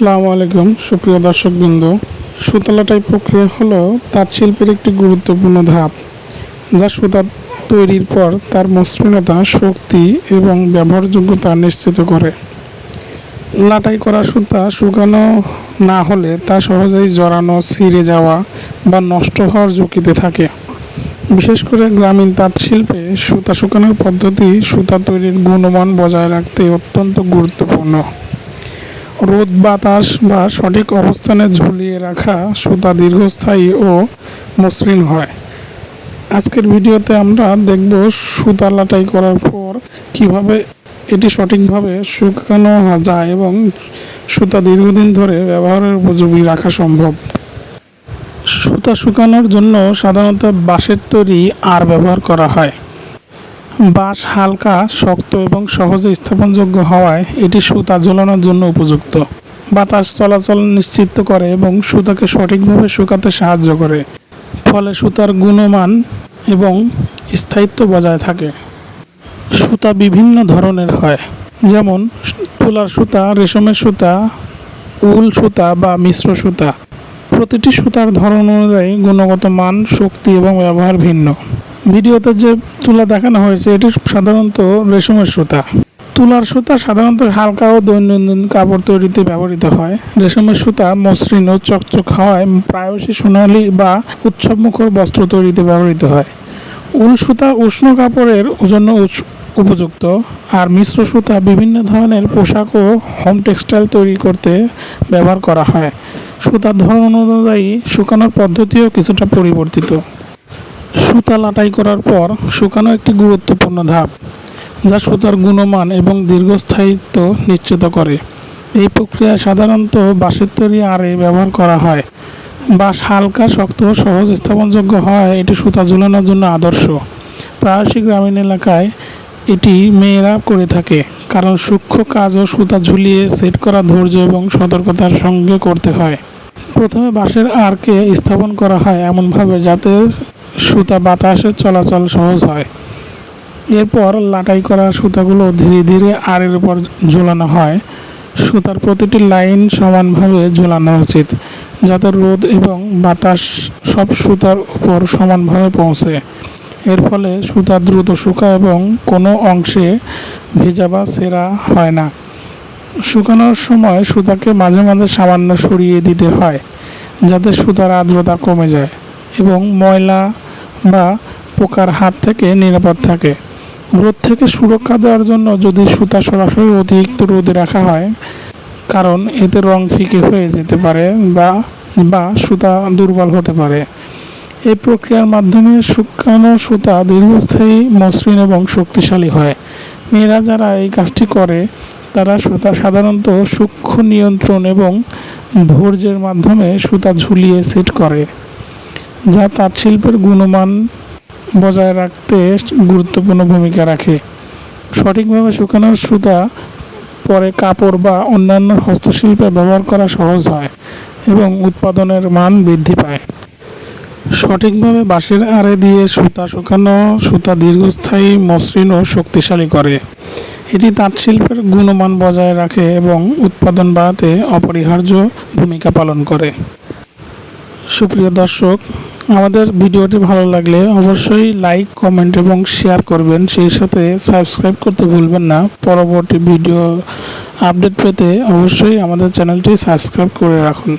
আসসালামু আলাইকুম, সুপ্রিয় দর্শকবৃন্দ। সুতলাটাই প্রক্রিয়া হলো তাঁত শিল্পের একটি গুরুত্বপূর্ণ ধাপ, যা সুতা তৈরির পর তার মসৃণতা, শক্তি এবং ব্যবহারযোগ্যতা নিশ্চিত করে। লাটাই করা সুতা শুকানো না হলে তা সহজেই জড়ানো, ছিঁড়ে যাওয়া বা নষ্ট হওয়ার ঝুঁকিতে থাকে। বিশেষ করে গ্রামীণ তাঁত শিল্পে সুতা শুকানোর পদ্ধতি সুতা তৈরির গুণমান বজায় রাখতে অত্যন্ত গুরুত্বপূর্ণ। রোদ, বাতাস বা সঠিক অবস্থানে ঝুলিয়ে রাখা সুতা দীর্ঘস্থায়ী ও মসৃণ হয়। আজকের ভিডিওতে আমরা দেখব সুতা লাটাই করার পর কীভাবে এটি সঠিকভাবে শুকানো যায় এবং সুতা দীর্ঘদিন ধরে ব্যবহারের উপযোগী রাখা সম্ভব। সুতা শুকানোর জন্য সাধারণত বাঁশের তৈরি আর ব্যবহার করা হয়। বাঁশ হালকা, শক্ত এবং সহজে স্থাপনযোগ্য হওয়ায় এটি সুতা ঝোলানোর জন্য উপযুক্ত। বাতাস চলাচল নিশ্চিত করে এবং সুতাকে সঠিকভাবে শুকাতে সাহায্য করে, ফলে সুতার গুণমান এবং স্থায়িত্ব বজায় থাকে। সুতা বিভিন্ন ধরনের হয়, যেমন তুলার সুতা, রেশমের সুতা, উল সুতা বা মিশ্র সুতা। প্রতিটি সুতার ধরন অনুযায়ী গুণগত মান, শক্তি এবং ব্যবহার ভিন্ন। ভিডিওতে যে তুলা দেখানো হয়েছে, এটি সাধারণত রেশমের সুতা। তুলার সুতা সাধারণত হালকা ও দৈনন্দিন কাপড় তৈরিতে ব্যবহৃত হয়। রেশমের সুতা মসৃণ ও চকচক হওয়ায় প্রায়শই সোনালি বা উৎসবমুখর বস্ত্র তৈরিতে ব্যবহৃত হয়। উল সুতা উষ্ণ কাপড়ের জন্য উপযুক্ত, আর মিশ্র সুতা বিভিন্ন ধরনের পোশাক ও হোম টেক্সটাইল তৈরি করতে ব্যবহার করা হয়। সুতার ধরন অনুযায়ী শুকানোর পদ্ধতিও কিছুটা পরিবর্তিত। সুতা লাটাই করার পর শুকানো একটি গুরুত্বপূর্ণ ধাপ, যা সুতার গুণমান এবং দীর্ঘস্থায়িত্ব নিশ্চিত করে। এই প্রক্রিয়া সাধারণত বাঁশের তৈরি আরে ব্যবহার করা হয়। বাঁশ হালকা, শক্ত ও সহজ স্থাপনযোগ্য হয়, এটি সুতা ঝুলানোর জন্য আদর্শ। প্রায়শই গ্রামীণ এলাকায় এটি মেয়েরা করে থাকে, কারণ সূক্ষ্ম কাজ ও সুতা ঝুলিয়ে সেট করা ধৈর্য এবং সতর্কতার সঙ্গে করতে হয়। প্রথমে বাঁশের আরকে স্থাপন করা হয় এমনভাবে যাতে সুতা বাতাসের চলাচল সহজ হয়। এরপর লাটাই করা সুতাগুলো ধীরে ধীরে আরের উপর ঝোলানো হয়। সুতার প্রতিটি লাইন সমানভাবে ঝোলানো উচিত, যাতে রোদ এবং বাতাস সব সুতার উপর সমানভাবে পৌঁছে। এর ফলে সুতা দ্রুত শুকায় এবং কোনো অংশে ভেজা বা ছেঁড়া হয় না। শুকানোর সময় সুতাকে মাঝে মাঝে সামান্য সরিয়ে দিতে হয়, যাতে সুতার আর্দ্রতা কমে যায় এবং ময়লা বা পোকার হাত থেকে নিরাপদ থাকে। রোদ থেকে সুরক্ষা দেওয়ার জন্য যদি সুতা সরাসরি অতিরিক্ত রোদে রাখা হয়, কারণ এতে রং ফিকে হয়ে যেতে পারে বা বা সুতা দুর্বল হতে পারে। এই প্রক্রিয়ার মাধ্যমে শুকানো সুতা দীর্ঘস্থায়ী, মসৃণ এবং শক্তিশালী হয়। মেয়েরা যারা এই কাজটি করে, তারা সুতা সাধারণত সূক্ষ্ম নিয়ন্ত্রণ এবং ধৈর্যের মাধ্যমে সুতা ঝুলিয়ে সেট করে। যা তাঁত শিল্পের গুণমান বজায় রাখতে গুরুত্বপূর্ণ ভূমিকা রাখে। সঠিকভাবে শুকানোর সুতা পরে কাপড় বা অন্যান্য হস্তশিল্পে ব্যবহার করা সহজ হয় এবং উৎপাদনের মান বৃদ্ধি পায়। সঠিকভাবে বাঁশের আড়ে দিয়ে সুতা শুকানো, সুতা দীর্ঘস্থায়ী, মসৃণ ও শক্তিশালী করে। এটি তাঁত শিল্পের গুণমান বজায় রাখে এবং উৎপাদন বাড়াতে অপরিহার্য ভূমিকা পালন করে। সুপ্রিয় দর্শক, আমাদের ভিডিওটি ভালো লাগলে অবশ্যই লাইক, কমেন্ট এবং শেয়ার করবেন। সেই সাথে সাবস্ক্রাইব করতে ভুলবেন না। পরবর্তী ভিডিও আপডেট পেতে অবশ্যই আমাদের চ্যানেলটি সাবস্ক্রাইব করে রাখুন।